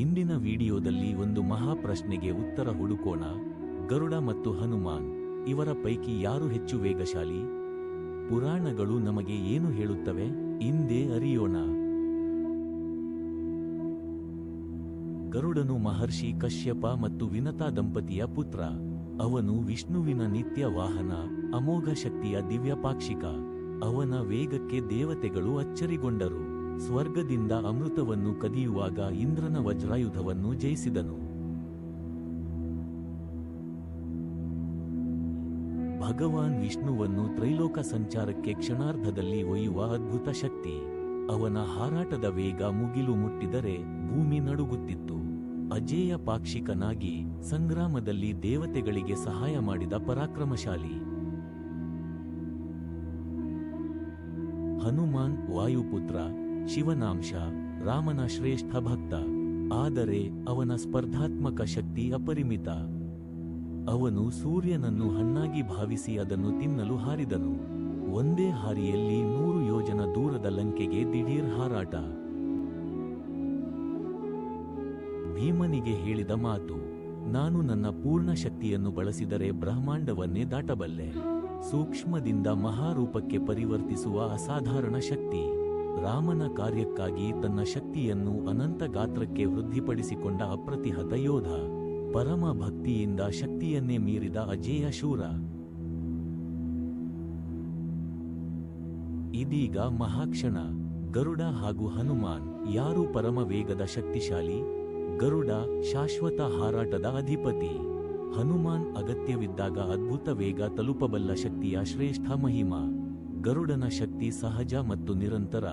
ಇಂದಿನ ವಿಡಿಯೋದಲ್ಲಿ ಒಂದು ಮಹಾಪ್ರಶ್ನೆಗೆ ಉತ್ತರ ಹುಡುಕೋಣ. ಗರುಡ ಮತ್ತು ಹನುಮಾನ್, ಇವರ ಪೈಕಿ ಯಾರು ಹೆಚ್ಚು ವೇಗಶಾಲಿ? ಪುರಾಣಗಳು ನಮಗೆ ಏನು ಹೇಳುತ್ತವೆ? ಇಂದೇ ಅರಿಯೋಣ. ಗರುಡನು ಮಹರ್ಷಿ ಕಶ್ಯಪ ಮತ್ತು ವಿನತಾ ದಂಪತಿಯ ಪುತ್ರ. ಅವನು ವಿಷ್ಣುವಿನ ನಿತ್ಯ ವಾಹನ, ಅಮೋಘ ಶಕ್ತಿಯ ದಿವ್ಯಪಾಕ್ಷಿಕ. ಅವನ ವೇಗಕ್ಕೆ ದೇವತೆಗಳು ಅಚ್ಚರಿಗೊಂಡರು. ಸ್ವರ್ಗದಿಂದ ಅಮೃತವನ್ನು ಕದಿಯುವಾಗ ಇಂದ್ರನ ವಜ್ರಾಯುಧವನ್ನು ಜಯಿಸಿದನು. ಭಗವಾನ್ ವಿಷ್ಣುವನ್ನು ತ್ರೈಲೋಕ ಸಂಚಾರಕ್ಕೆ ಕ್ಷಣಾರ್ಧದಲ್ಲಿ ಒಯ್ಯುವ ಅದ್ಭುತ ಶಕ್ತಿ. ಅವನ ಹಾರಾಟದ ವೇಗ ಮುಗಿಲು ಮುಟ್ಟಿದರೆ ಭೂಮಿ ನಡುಗುತ್ತಿತ್ತು. ಅಜೇಯ ಪಾಕ್ಷಿಕನಾಗಿ ಸಂಗ್ರಾಮದಲ್ಲಿ ದೇವತೆಗಳಿಗೆ ಸಹಾಯ ಮಾಡಿದ ಪರಾಕ್ರಮಶಾಲಿ. ಹನುಮಾನ್ ವಾಯುಪುತ್ರ ಶಿವನಾಂಶ, ರಾಮನ ಶ್ರೇಷ್ಠ ಭಕ್ತ, ಆದರೆ ಅವನ ಸ್ಪರ್ಧಾತ್ಮಕ ಶಕ್ತಿ ಅಪರಿಮಿತ. ಅವನು ಸೂರ್ಯನನ್ನು ಹಣ್ಣಾಗಿ ಭಾವಿಸಿ ಅದನ್ನು ತಿನ್ನಲು ಹಾರಿದನು. ಒಂದೇ ಹಾರಿಯಲ್ಲಿ ನೂರು ಯೋಜನ ದೂರದ ಲಂಕೆಗೆ ದಿಢೀರ್ ಹಾರಾಟ. ಭೀಮನಿಗೆ ಹೇಳಿದ ಮಾತು, ನಾನು ನನ್ನ ಪೂರ್ಣ ಶಕ್ತಿಯನ್ನು ಬಳಸಿದರೆ ಬ್ರಹ್ಮಾಂಡವನ್ನೇ ದಾಟಬಲ್ಲೆ. ಸೂಕ್ಷ್ಮದಿಂದ ಮಹಾರೂಪಕ್ಕೆ ಪರಿವರ್ತಿಸುವ ಅಸಾಧಾರಣ ಶಕ್ತಿ. ರಾಮನ ಕಾರ್ಯಕ್ಕಾಗಿ ತನ್ನ ಶಕ್ತಿಯನ್ನು ಅನಂತ ಗಾತ್ರಕ್ಕೆ ವೃದ್ಧಿಪಡಿಸಿಕೊಂಡ ಅಪ್ರತಿಹತ ಯೋಧ. ಪರಮ ಭಕ್ತಿಯಿಂದ ಶಕ್ತಿಯನ್ನೇ ಮೀರಿದ ಅಜೇಯ ಶೂರ. ಇದೀಗ ಮಹಾಕ್ಷಣ. ಗರುಡ ಹಾಗೂ ಹನುಮಾನ್ ಯಾರು ಪರಮ ವೇಗದ ಶಕ್ತಿಶಾಲಿ? ಗರುಡ ಶಾಶ್ವತ ಹಾರಾಟದ ಅಧಿಪತಿ. ಹನುಮಾನ್ ಅಗತ್ಯವಿದ್ದಾಗ ಅದ್ಭುತ ವೇಗ ತಲುಪಬಲ್ಲ ಶಕ್ತಿಯ ಶ್ರೇಷ್ಠ ಮಹಿಮಾ. ಗರುಡನ ಶಕ್ತಿ ಸಹಜ ಮತ್ತು ನಿರಂತರ,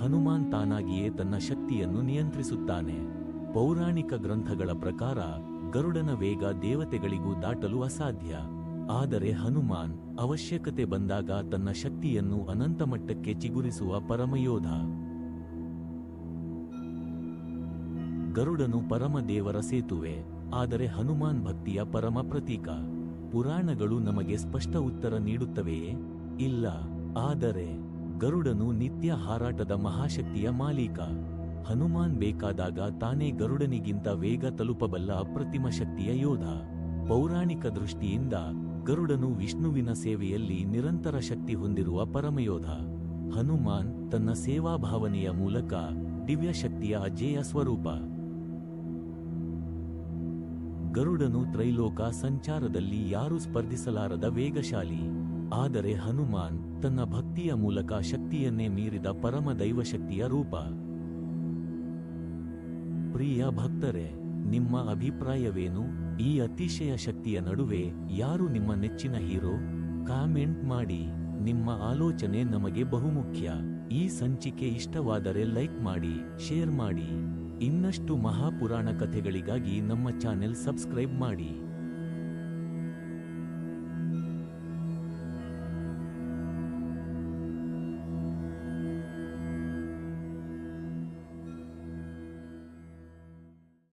ಹನುಮಾನ್ ತಾನಾಗಿಯೇ ತನ್ನ ಶಕ್ತಿಯನ್ನು ನಿಯಂತ್ರಿಸುತ್ತಾನೆ. ಪೌರಾಣಿಕ ಗ್ರಂಥಗಳ ಪ್ರಕಾರ, ಗರುಡನ ವೇಗ ದೇವತೆಗಳಿಗೂ ದಾಟಲು ಅಸಾಧ್ಯ. ಆದರೆ ಹನುಮಾನ್ ಅವಶ್ಯಕತೆ ಬಂದಾಗ ತನ್ನ ಶಕ್ತಿಯನ್ನು ಅನಂತ ಮಟ್ಟಕ್ಕೆ ಚಿಗುರಿಸುವ ಪರಮಯೋಧ. ಗರುಡನು ಪರಮದೇವರ ಸೇತುವೆ, ಆದರೆ ಹನುಮಾನ್ ಭಕ್ತಿಯ ಪರಮ ಪ್ರತೀಕ. ಪುರಾಣಗಳು ನಮಗೆ ಸ್ಪಷ್ಟ ಉತ್ತರ ನೀಡುತ್ತವೆಯೇ? ಇಲ್ಲ. ಆದರೆ ಗರುಡನು ನಿತ್ಯ ಹಾರಾಟದ ಮಹಾಶಕ್ತಿಯ ಮಾಲೀಕ. ಹನುಮಾನ್ ಬೇಕಾದಾಗ ತಾನೇ ಗರುಡನಿಗಿಂತ ವೇಗ ತಲುಪಬಲ್ಲ ಅಪ್ರತಿಮ ಶಕ್ತಿಯ ಯೋಧ. ಪೌರಾಣಿಕ ದೃಷ್ಟಿಯಿಂದ ಗರುಡನು ವಿಷ್ಣುವಿನ ಸೇವೆಯಲ್ಲಿ ನಿರಂತರ ಶಕ್ತಿ ಹೊಂದಿರುವ ಪರಮಯೋಧ. ಹನುಮಾನ್ ತನ್ನ ಸೇವಾ ಭಾವನೆಯ ಮೂಲಕ ದಿವ್ಯ ಶಕ್ತಿಯ ಅಜೇಯ ಸ್ವರೂಪ. ಗರುಡನು ತ್ರೈಲೋಕ ಸಂಚಾರದಲ್ಲಿ ಯಾರು ಸ್ಪರ್ಧಿಸಲಾರದ ವೇಗಶಾಲಿ. ಆದರೆ ಹನುಮಾನ್ ತನ್ನ ಭಕ್ತಿಯ ಮೂಲಕ ಶಕ್ತಿಯನ್ನೇ ಮೀರಿದ ಪರಮ ದೈವಶಕ್ತಿಯ ರೂಪ. ಪ್ರಿಯ ಭಕ್ತರೇ, ನಿಮ್ಮ ಅಭಿಪ್ರಾಯವೇನು? ಈ ಅತಿಶಯ ಶಕ್ತಿಯ ನಡುವೆ ಯಾರು ನಿಮ್ಮ ನೆಚ್ಚಿನ ಹೀರೋ? ಕಾಮೆಂಟ್ ಮಾಡಿ. ನಿಮ್ಮ ಆಲೋಚನೆ ನಮಗೆ ಬಹುಮುಖ್ಯ. ಈ ಸಂಚಿಕೆ ಇಷ್ಟವಾದರೆ ಲೈಕ್ ಮಾಡಿ, ಶೇರ್ ಮಾಡಿ. ಇನ್ನಷ್ಟು ಮಹಾಪುರಾಣ ಕಥೆಗಳಿಗಾಗಿ ನಮ್ಮ ಚಾನೆಲ್ ಸಬ್ಸ್ಕ್ರೈಬ್ ಮಾಡಿ.